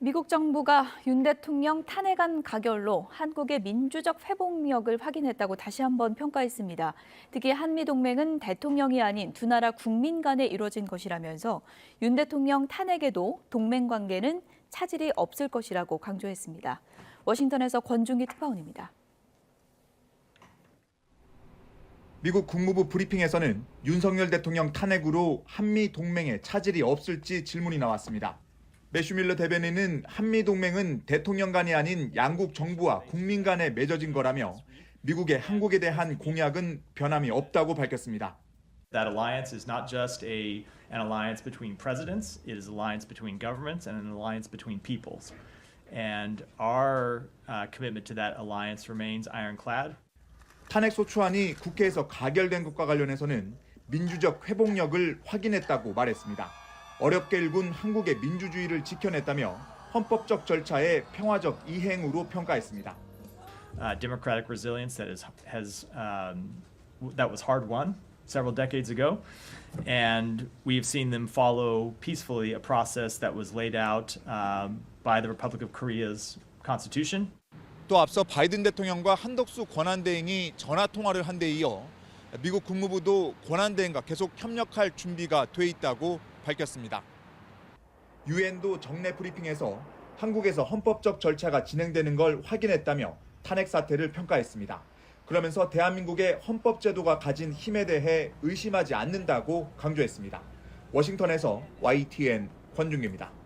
미국 정부가 윤 대통령 탄핵안 가결로 한국의 민주적 회복력을 확인했다고 다시 한번 평가했습니다. 특히 한미 동맹은 대통령이 아닌 두 나라 국민 간에 이루어진 것이라면서 윤 대통령 탄핵에도 동맹 관계는 차질이 없을 것이라고 강조했습니다. 워싱턴에서 권중기 특파원입니다. 미국 국무부 브리핑에서는 윤석열 대통령 탄핵으로 한미 동맹에 차질이 없을지 질문이 나왔습니다. 매슈 밀러 대변인은 한미 동맹은 대통령 간이 아닌 양국 정부와 국민 간에 맺어진 거라며 미국의 한국에 대한 공약은 변함이 없다고 밝혔습니다. That alliance is not just a, an alliance between presidents, it is an alliance between governments and an alliance between peoples. And our uh, commitment to that alliance remains ironclad. 탄핵 소추안이 국회에서 가결된 것과 관련해서는 민주적 회복력을 확인했다고 말했습니다. 어렵게 일군 한국의 민주주의를 지켜냈다며 헌법적 절차의 평화적 이행으로 평가했습니다. Uh, democratic resilience that is has um, that was hard won several decades ago, and we've seen them follow peacefully a process that was laid out um, by the Republic of Korea's constitution. 또 앞서 바이든 대통령과 한덕수 권한대행이 전화 통화를 한 데 이어 미국 국무부도 권한대행과 계속 협력할 준비가 돼 있다고 밝혔습니다. 유엔도 정례 브리핑에서 한국에서 헌법적 절차가 진행되는 걸 확인했다며 탄핵 사태를 평가했습니다. 그러면서 대한민국의 헌법 제도가 가진 힘에 대해 의심하지 않는다고 강조했습니다. 워싱턴에서 YTN 권중기입니다.